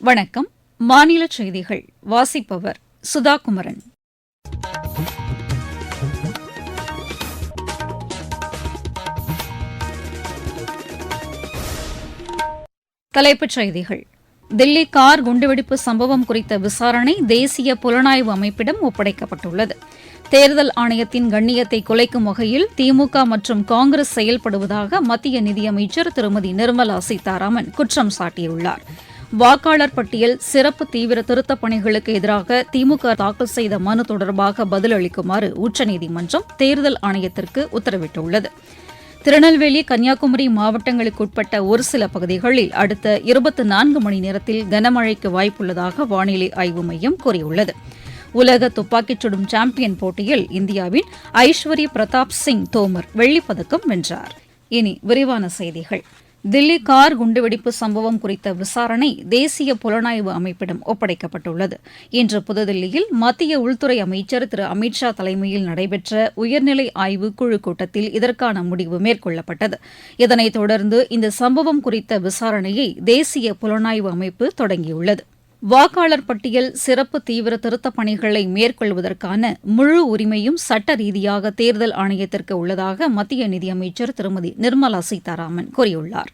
வணக்கம். மாநில செய்திகள். வாசிப்பவர் சுதா குமரன் தலைப்புச் செய்திகள். தில்லி கார் குண்டுவெடிப்பு சம்பவம் குறித்த விசாரணை தேசிய புலனாய்வு அமைப்பிடம் ஒப்படைக்கப்பட்டுள்ளது. தேர்தல் ஆணையத்தின் கண்ணியத்தை குலைக்கும் வகையில் திமுக மற்றும் காங்கிரஸ் செயல்படுவதாக மத்திய நிதியமைச்சர் திருமதி நிர்மலா சீதாராமன் குற்றம் சாட்டியுள்ளார். வாக்காளர் பட்டியல் சிறப்பு தீவிர திருத்தப் பணிகளுக்கு எதிராக திமுக தாக்கல் செய்த மனு தொடர்பாக பதிலளிக்குமாறு உச்சநீதிமன்றம் தேர்தல் ஆணையத்திற்கு உத்தரவிட்டுள்ளது. திருநெல்வேலி கன்னியாகுமரி மாவட்டங்களுக்குட்பட்ட ஒரு சில பகுதிகளில் அடுத்த இருபத்தி நான்கு மணி நேரத்தில் கனமழைக்கு வாய்ப்புள்ளதாக வானிலை ஆய்வு மையம் கூறியுள்ளது. உலக துப்பாக்கிச் சுடும் சாம்பியன் போட்டியில் இந்தியாவின் ஐஸ்வரி பிரதாப் சிங் தோமர் வெள்ளிப்பதக்கம் வென்றார். இனி விரிவான செய்திகள். தில்லி கார் குண்டுவெடிப்பு சம்பவம் குறித்த விசாரணை தேசிய புலனாய்வு அமைப்பிடம் ஒப்படைக்கப்பட்டுள்ளது. இன்று புதுதில்லியில் மத்திய உள்துறை அமைச்சர் திரு அமித்ஷா தலைமையில் நடைபெற்ற உயர்நிலை ஆய்வு குழு கூட்டத்தில் இதற்கான முடிவு மேற்கொள்ளப்பட்டது. இதனைத் தொடர்ந்து இந்த சம்பவம் குறித்த விசாரணையை தேசிய புலனாய்வு அமைப்பு தொடங்கியுள்ளது. வாக்காளர் பட்டியல் சிறப்பு தீவிர திருத்தப் பணிகளை மேற்கொள்வதற்கான முழு உரிமையும் சட்ட ரீதியாக தேர்தல் ஆணையத்திற்கு உள்ளதாக மத்திய நிதியமைச்சர் திருமதி நிர்மலா சீதாராமன் கூறியுள்ளார்.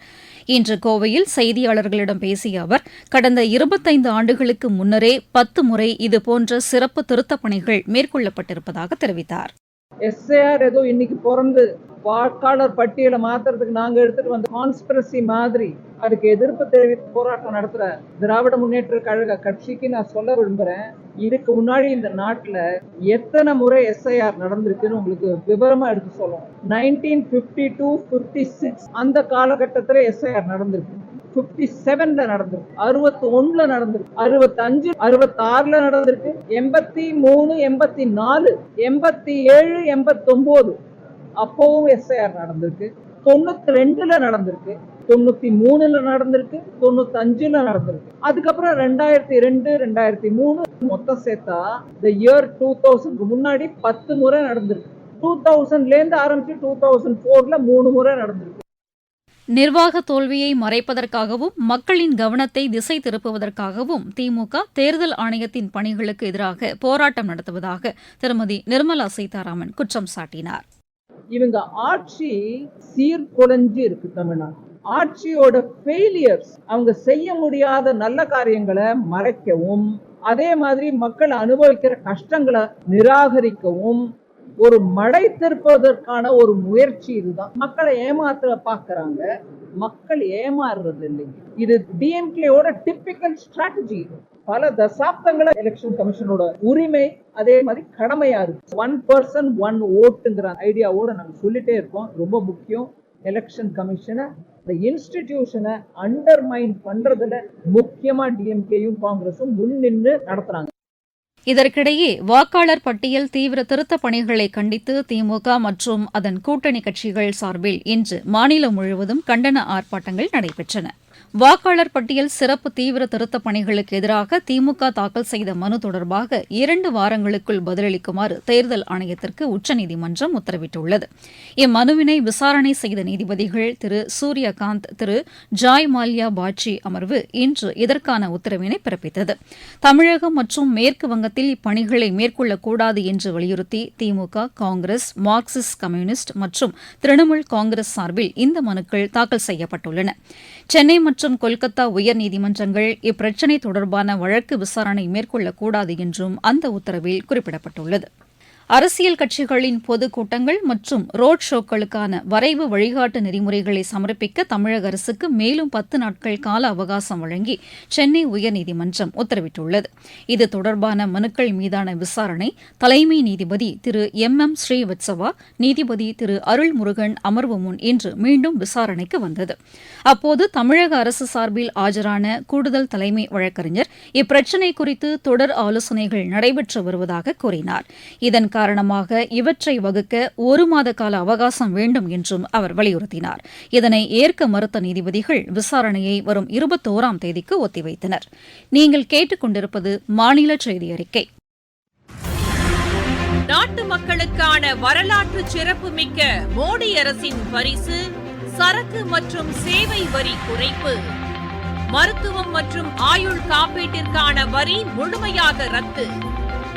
இன்று கோவையில் செய்தியாளர்களிடம் பேசிய அவர் கடந்த இருபத்தைந்து ஆண்டுகளுக்கு முன்னரே பத்து முறை இதுபோன்ற சிறப்பு திருத்தப் பணிகள் மேற்கொள்ளப்பட்டிருப்பதாக தெரிவித்தார். எஸ்ஏஆர் ஏதோ இன்னைக்கு பிறந்து வாக்காளர் பட்டியலை மாத்துறதுக்கு நாங்க எடுத்துட்டு வந்த கான்ஸ்பிரசி மாதிரி அதுக்கு எதிர்ப்பு தெரிவித்து போராட்டம் நடத்துற திராவிட முன்னேற்ற கழக கட்சிக்கு நான் சொல்ல விரும்புறேன். இதுக்கு முன்னாடி இந்த நாட்டுல எத்தனை முறை எஸ்ஐஆர் நடந்திருக்குன்னு உங்களுக்கு விவரமா எடுத்து சொல்லணும். Nineteen fifty two fifty six அந்த காலகட்டத்துல எஸ்ஐஆர் நடந்திருக்கு. பிப்டி செவன்ல நடந்திருக்கு. அறுபத்தி ஒண்ணுல நடந்திருக்கு. அறுபத்தஞ்சு அறுபத்தி ஆறுல நடந்திருக்கு. எண்பத்தி மூணு எண்பத்தி நாலு எண்பத்தி ஏழு எண்பத்தி ஒன்பது அப்பவும் எஸ்ஐஆர் நடந்திருக்கு. தொண்ணூத்தி ரெண்டுல நடந்திருக்கு. தொண்ணூத்தி மூணுல நடந்திருக்கு தொண்ணூத்தி அஞ்சுல நடந்திருக்கு. அதுக்கப்புறம் ரெண்டாயிரத்தி ரெண்டு ரெண்டாயிரத்தி மூணு மொத்தம் சேர்த்தா இந்த இயர் டூ தௌசண்ட்க்கு முன்னாடி பத்து முறை நடந்திருக்கு. டூ தௌசண்ட்ல இருந்து ஆரம்பிச்சு டூ தௌசண்ட் போர்ல மூணு முறை நடந்திருக்கு. நிர்வாக தோல்வியை மறைப்பதற்காகவும் மக்களின் கவனத்தை திசை திருப்புவதற்காகவும் திமுக தேர்தல் ஆணையத்தின் பணிகளுக்கு எதிராக போராட்டம் நடத்துவதாக திருமதி நிர்மலா சீதாராமன் குற்றம் சாட்டினார். இவங்க ஆட்சி சீர்குலைஞ்சு இருக்கு தமிழ்நாடு ஆட்சியோட ஃபெயிலியர்ஸ் அவங்க செய்ய முடியாத நல்ல காரியங்களை மறைக்கவும் அதே மாதிரி மக்கள் அனுபவிக்கிற கஷ்டங்களை நிராகரிக்கவும் ஒரு மடை திருப்பதற்கான ஒரு முயற்சி இதுதான். மக்களை ஏமாத்த பாக்குறாங்க. மக்கள் ஏமாறுறது இல்லைங்க. இது டிஎம்கேயோட டிப்பிக்கல் ஸ்ட்ராட்டஜி பல தசாப்தங்கள எலெக்ஷன் கமிஷனோட உரிமை அதே மாதிரி கடமையா இருக்கு. ஒன் பர்சன் ஒன் ஓட்டுங்கிற ஐடியாவோட நாங்க சொல்லிட்டே இருக்கோம். ரொம்ப முக்கியம். எலெக்ஷன் கமிஷனை இந்த இன்ஸ்டிடியூஷனை அண்டர்மைன் பண்றதுல முக்கியமா டிஎம்கேயும் காங்கிரஸும் முன் நின்று நடத்துறாங்க. இதற்கிடையே வாக்காளர் பட்டியல் தீவிர திருத்தப் பணிகளை கண்டித்து திமுக மற்றும் அதன் கூட்டணி கட்சிகள் சார்பில் இன்று மாநிலம் முழுவதும் கண்டன ஆர்ப்பாட்டங்கள் நடைபெற்றன. வாக்காளர் பட்டியல் சிறப்பு தீவிர திருத்தப் பணிகளுக்கு எதிராக திமுக தாக்கல் செய்த மனு தொடர்பாக இரண்டு வாரங்களுக்குள் பதிலளிக்குமாறு தேர்தல் ஆணையத்திற்கு உச்சநீதிமன்றம் உத்தரவிட்டுள்ளது. இம்மனுவினை விசாரணை செய்த நீதிபதிகள் திரு சூரியகாந்த் திரு ஜாய் மால்யா பாட்சி அமர்வு இன்று இதற்கான உத்தரவினை பிறப்பித்தது. தமிழகம் மற்றும் மேற்கு வங்கத்தில் இப்பணிகளை மேற்கொள்ளக்கூடாது என்று வலியுறுத்தி திமுக காங்கிரஸ் மார்க்சிஸ்ட் கம்யூனிஸ்ட் மற்றும் திரிணாமுல் காங்கிரஸ் சார்பில் இந்த மனுக்கள் தாக்கல் செய்யப்பட்டுள்ளன. சென்னை மற்றும் கொல்கத்தா உயர்நீதிமன்றங்கள் இப்பிரச்சினை தொடர்பான வழக்கு விசாரணை மேற்கொள்ளக்கூடாது என்றும் அந்த உத்தரவில் குறிப்பிடப்பட்டுள்ளது. அரசியல் கட்சிகளின் பொதுக்கூட்டங்கள் மற்றும் ரோட் ஷோக்களுக்கான வரைவு வழிகாட்டு நெறிமுறைகளை சமர்ப்பிக்க தமிழக அரசுக்கு மேலும் பத்து நாட்கள் கால அவகாசம் வழங்கி சென்னை உயர்நீதிமன்றம் உத்தரவிட்டுள்ளது. இது தொடர்பான மனுக்கள் மீதான விசாரணை தலைமை நீதிபதி திரு எம் எம் ஸ்ரீவத்சவா நீதிபதி திரு அருள்முருகன் அமர்வு முன் இன்று மீண்டும் விசாரணைக்கு வந்தது. அப்போது தமிழக அரசு சார்பில் ஆஜரான கூடுதல் தலைமை வழக்கறிஞர் இப்பிரச்சினை குறித்து தொடர் ஆலோசனைகள் நடைபெற்று வருவதாக கூறினார். இதன் காரணமாக இவற்றை வகுக்க ஒரு மாத கால அவகாசம் வேண்டும் என்றும் அவர் வலியுறுத்தினார். இதனை ஏற்க மறுத்த நீதிபதிகள் விசாரணையை வரும் இருபத்தோராம் தேதிக்கு ஒத்திவைத்தனர். நீங்கள் கேட்டுக்கொண்டிருப்பது மாநில செய்தி அறிக்கை. நாட்டு மக்களுக்கான வரலாற்று சிறப்புமிக்க மோடி அரசின் பரிசு சரக்கு மற்றும் சேவை வரி குறைப்பு. மருத்துவம் மற்றும் ஆயுள் காப்பீட்டிற்கான வரி முழுமையாக ரத்து.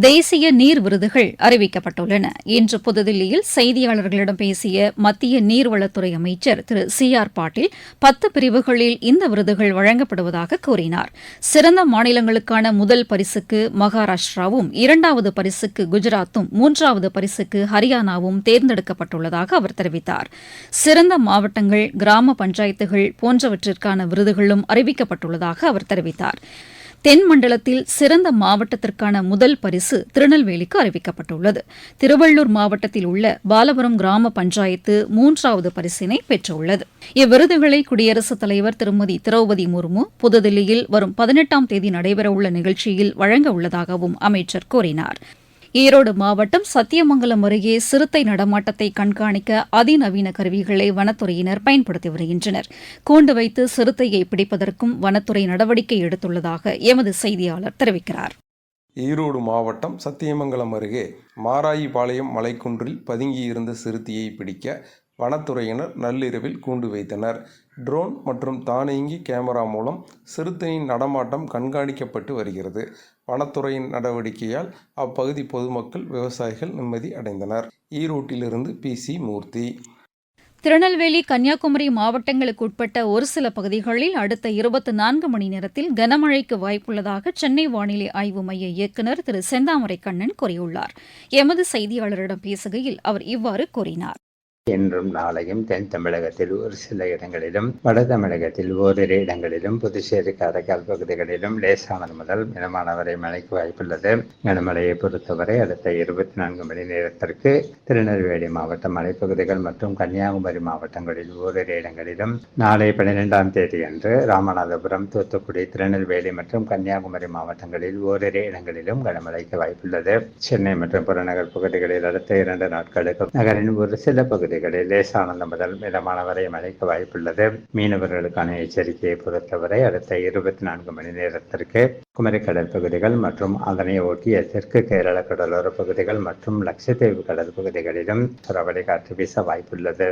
தேசிய நீர் விருதுகள் அறிவிக்கப்பட்டுள்ளன. இன்று புதுதில்லியில் செய்தியாளர்களிடம் பேசிய மத்திய நீர்வளத்துறை அமைச்சர் திரு சி ஆர் பாட்டீல் பத்து பிரிவுகளில் இந்த விருதுகள் வழங்கப்படுவதாக கூறினார். சிறந்த மாநிலங்களுக்கான முதல் பரிசுக்கு மகாராஷ்டிராவும் இரண்டாவது பரிசுக்கு குஜராத்தும் மூன்றாவது பரிசுக்கு ஹரியானாவும் தேர்ந்தெடுக்கப்பட்டுள்ளதாக அவர் தெரிவித்தார். சிறந்த மாவட்டங்கள் கிராம பஞ்சாயத்துகள் போன்றவற்றிற்கான விருதுகளும் அறிவிக்கப்பட்டுள்ளதாக அவர் தெரிவித்தார். தென் மண்டலத்தில் சிறந்த மாவட்டத்திற்கான முதல் பரிசு திருநெல்வேலிக்கு அறிவிக்கப்பட்டுள்ளது. திருவள்ளூர் மாவட்டத்தில் உள்ள பாலபுரம் கிராம பஞ்சாயத்து மூன்றாவது பரிசினை பெற்றுள்ளது. இவ்விருதுகளை குடியரசுத் தலைவர் திருமதி திரௌபதி முர்மு புதுதில்லியில் வரும் பதினெட்டாம் தேதி நடைபெறவுள்ள நிகழ்ச்சியில் வழங்க உள்ளதாகவும் அமைச்சர் கூறினாா் ஈரோடு மாவட்டம் சத்தியமங்கலம் அருகே சிறுத்தை நடமாட்டத்தை கண்காணிக்க அதிநவீன கருவிகளை வனத்துறையினர் பயன்படுத்தி வருகின்றனர். கூண்டு வைத்து சிறுத்தையை பிடிப்பதற்கும் வனத்துறை நடவடிக்கை எடுத்துள்ளதாக எமது செய்தியாளர் தெரிவிக்கிறார். ஈரோடு மாவட்டம் சத்தியமங்கலம் அருகே மாராயிபாளையம் மலைக்குன்றில் பதுங்கியிருந்த சிறுத்தையை பிடிக்க வனத்துறையினர் நள்ளிரவில் கூண்டு வைத்தனர். ட்ரோன் மற்றும் தானியங்கி கேமரா மூலம் சிறுத்தையின் நடமாட்டம் கண்காணிக்கப்பட்டு வருகிறது. வனத்துறையின் நடவடிக்கையால் அப்பகுதி பொதுமக்கள் விவசாயிகள் நிம்மதி அடைந்தனர். ஈரோட்டிலிருந்து பி. சி. மூர்த்தி. திருநெல்வேலி கன்னியாகுமரி மாவட்டங்களுக்கு உட்பட்ட ஒரு சில பகுதிகளில் அடுத்த இருபத்தி நான்கு மணி நேரத்தில் கனமழைக்கு வாய்ப்புள்ளதாக சென்னை வானிலை ஆய்வு மைய இயக்குநர் திரு. செந்தாமரை கண்ணன் கூறியுள்ளார். எமது செய்தியாளரிடம் பேசுகையில் அவர் இவ்வாறு கூறினார். இன்றும் நாளையும் தென் தமிழகத்தில் ஒரு சில இடங்களிலும் வட தமிழகத்தில் ஓரிரு இடங்களிலும் புதுச்சேரி காரைக்கால் பகுதிகளிலும் லேசானது முதல் மிதமான வரை மழைக்கு வாய்ப்புள்ளது. கனமழையை பொறுத்தவரை அடுத்த இருபத்தி நான்கு மணி நேரத்திற்கு திருநெல்வேலி மாவட்ட மலைப்பகுதிகள் மற்றும் கன்னியாகுமரி மாவட்டங்களில் ஓரிரு இடங்களிலும் நாளை பன்னிரெண்டாம் தேதி அன்று ராமநாதபுரம் தூத்துக்குடி திருநெல்வேலி மற்றும் கன்னியாகுமரி மாவட்டங்களில் ஓரிரு இடங்களிலும் கனமழைக்கு வாய்ப்புள்ளது. சென்னை மற்றும் புறநகர் பகுதிகளில் அடுத்த இரண்டு நாட்களுக்கு நகரின் ஒரு சில பகுதி பகுதிகளில் லேசானது முதல் மிதமான வரை மழைக்கு வாய்ப்புள்ளது. மீனவர்களுக்கான எச்சரிக்கையை பொறுத்தவரை அடுத்த இருபத்தி நான்கு மணி நேரத்திற்கு குமரிக்கடல் பகுதிகள் மற்றும் அதனை ஒட்டிய தெற்கு கேரள கடலோர பகுதிகள் மற்றும் லட்சத்தீவு கடல் பகுதிகளிலும் சூறாவளி காற்று வீச வாய்ப்புள்ளது.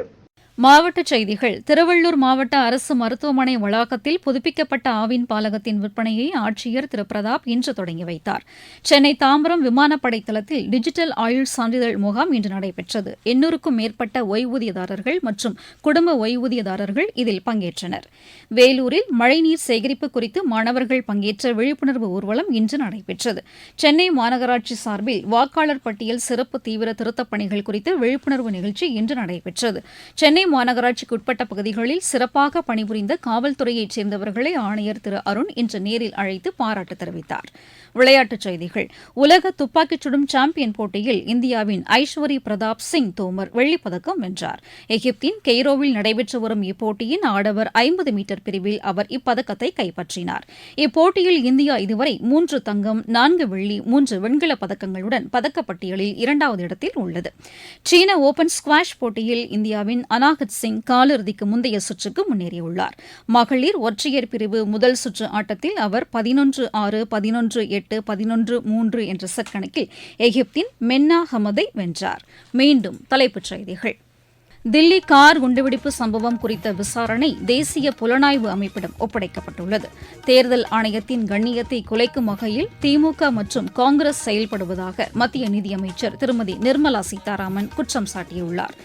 மாவட்டச் செய்திகள். திருவள்ளூர் மாவட்ட அரசு மருத்துவமனை வளாகத்தில் புதுப்பிக்கப்பட்ட ஆவின் பாலகத்தின் விற்பனையை ஆட்சியர் திரு. பிரதாப் இன்று தொடங்கி வைத்தார். சென்னை தாம்பரம் விமானப்படை தளத்தில் டிஜிட்டல் ஆயுள் சான்றிதழ் முகாம் இன்று நடைபெற்றது. எண்ணூறுக்கும் மேற்பட்ட ஓய்வூதியதாரர்கள் மற்றும் குடும்ப ஓய்வூதியதாரர்கள் இதில் பங்கேற்றனர். வேலூரில் மழைநீர் சேகரிப்பு குறித்து மாணவர்கள் பங்கேற்ற விழிப்புணர்வு ஊர்வலம் இன்று நடைபெற்றது. சென்னை மாநகராட்சி சார்பில் வாக்காளர் பட்டியல் சிறப்பு தீவிர திருத்தப் பணிகள் குறித்து விழிப்புணர்வு நிகழ்ச்சி இன்று நடைபெற்றது. சென்னை சென்னை மாநகராட்சிக்கு உட்பட்ட பகுதிகளில் சிறப்பாக பணிபுரிந்த காவல்துறையைச் சேர்ந்தவர்களை ஆணையர் திரு அருண் இன்று நேரில் அழைத்து பாராட்டு தெரிவித்தார். விளையாட்டுச் செய்திகள். உலக துப்பாக்கிச் சுடும் சாம்பியன் போட்டியில் இந்தியாவின் ஐஸ்வரி பிரதாப் சிங் தோமர் வெள்ளிப்பதக்கம் வென்றார். எகிப்தின் கெய்ரோவில் நடைபெற்று வரும் இப்போட்டியின் ஆடவர் ஐம்பது மீட்டர் பிரிவில் அவர் இப்பதக்கத்தை கைப்பற்றினார். இப்போட்டியில் இந்தியா இதுவரை மூன்று தங்கம் நான்கு வெள்ளி மூன்று வெண்கலப் பதக்கங்களுடன் பதக்கப்பட்டியலில் இரண்டாவது இடத்தில் உள்ளது. சீன ஓபன் ஸ்குவாஷ் போட்டியில் இந்தியாவின் அனா அனாகத் சிங் காலிறுதிக்கு முந்தைய சுற்றுக்கு முன்னேறியுள்ளார். மகளிர் ஒற்றையர் பிரிவு முதல் சுற்று ஆட்டத்தில் அவர் பதினொன்று ஆறு பதினொன்று எட்டு பதினொன்று மூன்று என்ற செட் கணக்கில் எகிப்தின் மென்னா ஹமதை வென்றார். மீண்டும் தலைப்புச் செய்திகள். தில்லி கார் குண்டுவெடிப்பு சம்பவம் குறித்த விசாரணை தேசிய புலனாய்வு அமைப்பிடம் ஒப்படைக்கப்பட்டுள்ளது. தேர்தல் ஆணையத்தின் கண்ணியத்தை குலைக்கும் வகையில் திமுக மற்றும் காங்கிரஸ் செயல்படுவதாக மத்திய நிதியமைச்சர் திருமதி நிர்மலா சீதாராமன் குற்றம் சாட்டியுள்ளாா்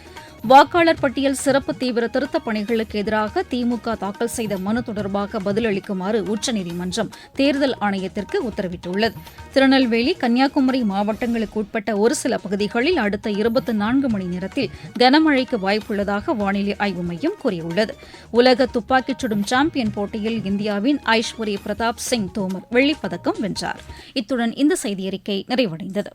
வாக்காளர் பட்டியல் சிறப்பு தீவிர திருத்தப் பணிகளுக்கு எதிராக திமுக தாக்கல் செய்த மனு தொடர்பாக பதிலளிக்குமாறு உச்சநீதிமன்றம் தேர்தல் ஆணையத்திற்கு உத்தரவிட்டுள்ளது. திருநெல்வேலி கன்னியாகுமரி மாவட்டங்களுக்கு உட்பட்ட ஒரு சில பகுதிகளில் அடுத்த இருபத்தி நான்கு மணி நேரத்தில் கனமழைக்கு வாய்ப்புள்ளதாக வானிலை ஆய்வு மையம் கூறியுள்ளது. உலக துப்பாக்கிச் சுடும் சாம்பியன் போட்டியில் இந்தியாவின் ஐஸ்வரி பிரதாப் சிங் தோமர் வெள்ளிப்பதக்கம் வென்றார். இத்துடன் இந்த செய்தியறிக்கை நிறைவடைந்தது.